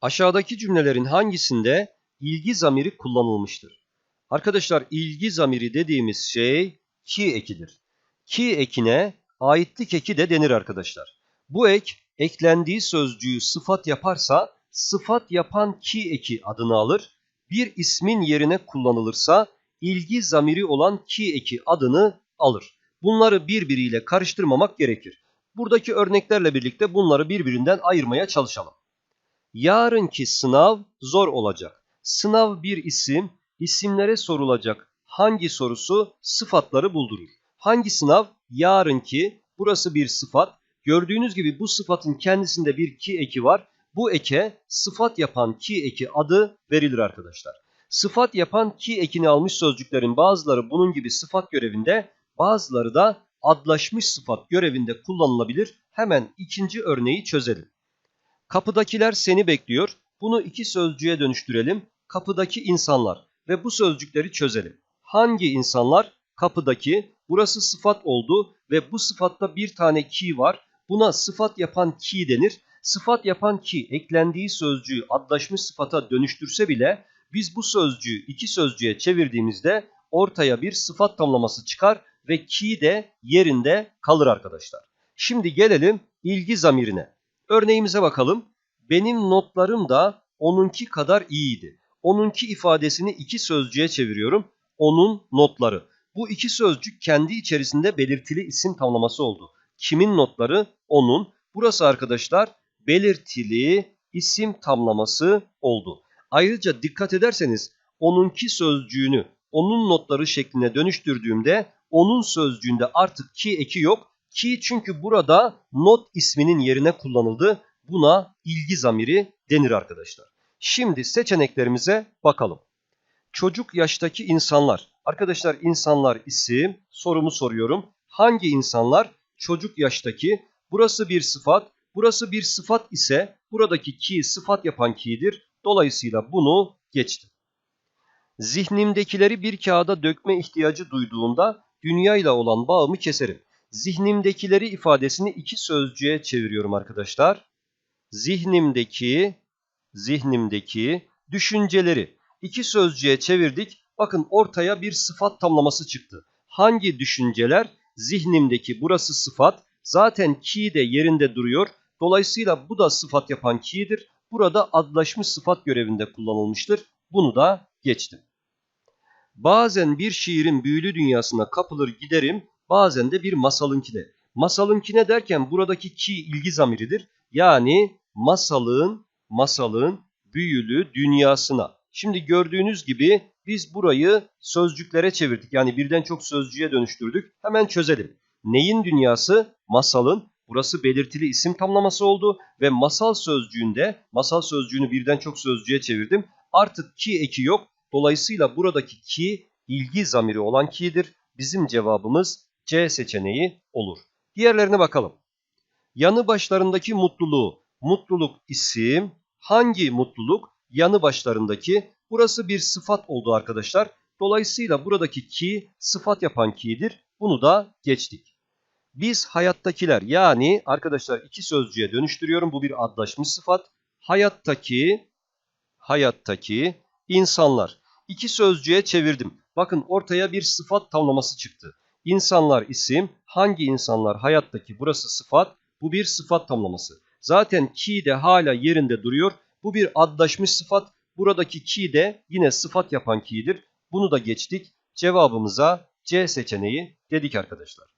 Aşağıdaki cümlelerin hangisinde ilgi zamiri kullanılmıştır? Arkadaşlar ilgi zamiri dediğimiz şey ki ekidir. Ki ekine aitlik eki de denir arkadaşlar. Bu ek eklendiği sözcüğü sıfat yaparsa sıfat yapan ki eki adını alır. Bir ismin yerine kullanılırsa ilgi zamiri olan ki eki adını alır. Bunları birbiriyle karıştırmamak gerekir. Buradaki örneklerle birlikte bunları birbirinden ayırmaya çalışalım. Yarınki sınav zor olacak. Sınav bir isim, isimlere sorulacak hangi sorusu sıfatları buldurur. Hangi sınav? Yarınki, burası bir sıfat. Gördüğünüz gibi bu sıfatın kendisinde bir ki eki var. Bu eke sıfat yapan ki eki adı verilir arkadaşlar. Sıfat yapan ki ekini almış sözcüklerin bazıları bunun gibi sıfat görevinde, bazıları da adlaşmış sıfat görevinde kullanılabilir. Hemen ikinci örneği çözelim. Kapıdakiler seni bekliyor. Bunu iki sözcüğe dönüştürelim. Kapıdaki insanlar ve bu sözcükleri çözelim. Hangi insanlar? Kapıdaki. Burası sıfat oldu ve bu sıfatta bir tane ki var. Buna sıfat yapan ki denir. Sıfat yapan ki eklendiği sözcüğü adlaşmış sıfata dönüştürse bile biz bu sözcüğü iki sözcüğe çevirdiğimizde ortaya bir sıfat tamlaması çıkar ve ki de yerinde kalır arkadaşlar. Şimdi gelelim ilgi zamirine. Örneğimize bakalım. Benim notlarım da onunki kadar iyiydi. Onunki ifadesini iki sözcüğe çeviriyorum. Onun notları. Bu iki sözcük kendi içerisinde belirtili isim tamlaması oldu. Kimin notları? Onun. Burası arkadaşlar belirtili isim tamlaması oldu. Ayrıca dikkat ederseniz onunki sözcüğünü onun notları şekline dönüştürdüğümde onun sözcüğünde artık ki eki yok. Ki çünkü burada not isminin yerine kullanıldı. Buna ilgi zamiri denir arkadaşlar. Şimdi seçeneklerimize bakalım. Çocuk yaştaki insanlar. Arkadaşlar insanlar isim. Sorumu soruyorum. Hangi insanlar? Çocuk yaştaki. Burası bir sıfat. Burası bir sıfat ise buradaki ki sıfat yapan ki'dir. Dolayısıyla bunu geçtim. Zihnimdekileri bir kağıda dökme ihtiyacı duyduğunda dünyayla olan bağımı keserim. Zihnimdekileri ifadesini iki sözcüğe çeviriyorum arkadaşlar. Zihnimdeki, zihnimdeki düşünceleri iki sözcüğe çevirdik. Bakın ortaya bir sıfat tamlaması çıktı. Hangi düşünceler? Zihnimdeki burası sıfat. Zaten ki de yerinde duruyor. Dolayısıyla bu da sıfat yapan ki'dir. Burada adlaşmış sıfat görevinde kullanılmıştır. Bunu da geçtim. Bazen bir şiirin büyülü dünyasına kapılır giderim, bazen de bir masalınkine. Masalınkine derken buradaki ki ilgi zamiridir. Yani masalın, masalın büyülü dünyasına. Şimdi gördüğünüz gibi biz burayı sözcüklere çevirdik. Yani birden çok sözcüğe dönüştürdük. Hemen çözelim. Neyin dünyası? Masalın. Burası belirtili isim tamlaması oldu ve masal sözcüğünde masal sözcüğünü birden çok sözcüğe çevirdim. Artık ki eki yok. Dolayısıyla buradaki ki ilgi zamiri olan ki'dir. Bizim cevabımız C seçeneği olur. Diğerlerine bakalım. Yanı başlarındaki mutluluğu. Mutluluk isim. Hangi mutluluk? Yanı başlarındaki. Burası bir sıfat oldu arkadaşlar. Dolayısıyla buradaki ki sıfat yapan ki'dir. Bunu da geçtik. Biz hayattakiler yani arkadaşlar iki sözcüğe dönüştürüyorum. Bu bir adlaşmış sıfat. Hayattaki, hayattaki insanlar. İki sözcüğe çevirdim. Bakın ortaya bir sıfat tamlaması çıktı. İnsanlar isim. Hangi insanlar hayattaki burası sıfat. Bu bir sıfat tamlaması. Zaten ki de hala yerinde duruyor. Bu bir adlaşmış sıfat. Buradaki ki de yine sıfat yapan ki'dir. Bunu da geçtik. Cevabımıza C seçeneği dedik arkadaşlar.